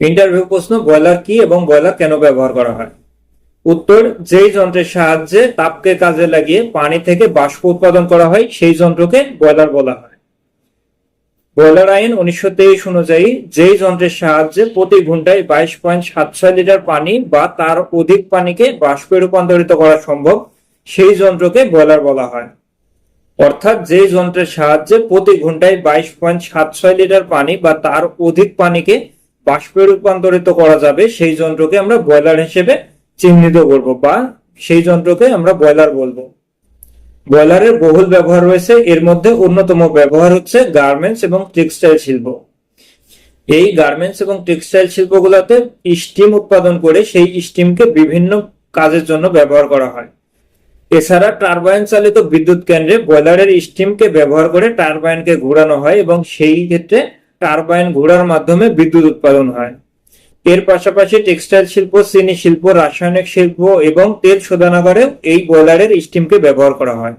Interview প্রশ্ন boiler কি এবং বয়লার কেন ব্যবহার করা হয়? উত্তর, যেই যন্ত্রের সাহায্যে তাপকে কাজে লাগিয়ে পানি থেকে বাষ্প উৎপাদন করা হয়, সেই যন্ত্রকে বয়লার বলা হয়। বয়লার আইন উনিশশো তেইশ অনুযায়ী যেই যন্ত্রের সাহায্যে প্রতি ঘন্টায় বাইশ পয়েন্ট সাত ছয় লিটার পানি বা তার অধিক পানিকে বাষ্পে রূপান্তরিত করা সম্ভব, সেই যন্ত্রকে বয়লার বলা হয়। অর্থাৎ যে যন্ত্রের সাহায্যে প্রতি ঘন্টায় বাইশ পয়েন্ট সাত ছয় লিটার পানি বা তার অধিক পানিকে বাষ্পে রূপান্তরিত করা যাবে, সেই যন্ত্রকে আমরা বয়লার হিসেবে চিহ্নিত করব বা সেই যন্ত্রকে আমরা বয়লার বলব। বয়লারের বহুল ব্যবহার রয়েছে, এর মধ্যে অন্যতম ব্যবহার হচ্ছে গার্মেন্টস এবং টেক্সটাইল শিল্প। এই গার্মেন্টস এবং টেক্সটাইল শিল্পগুলোতে স্টিম উৎপাদন করে সেই স্টিমকে বিভিন্ন কাজের জন্য ব্যবহার করা হয়। এছাড়া টারবাইন চালিত বিদ্যুৎ কেন্দ্রে বয়লারের স্টিমকে ব্যবহার করে টারবাইনকে ঘোরানো হয় এবং সেই ক্ষেত্রে টারবাইন ঘোড়ার মাধ্যমে বিদ্যুৎ উৎপাদন হয়। এর পাশাপাশি টেক্সটাইল শিল্প, চিনি শিল্প, রাসায়নিক শিল্প এবং তেল শোধনাগারেও এই বয়লারের স্টিমকে ব্যবহার করা হয়।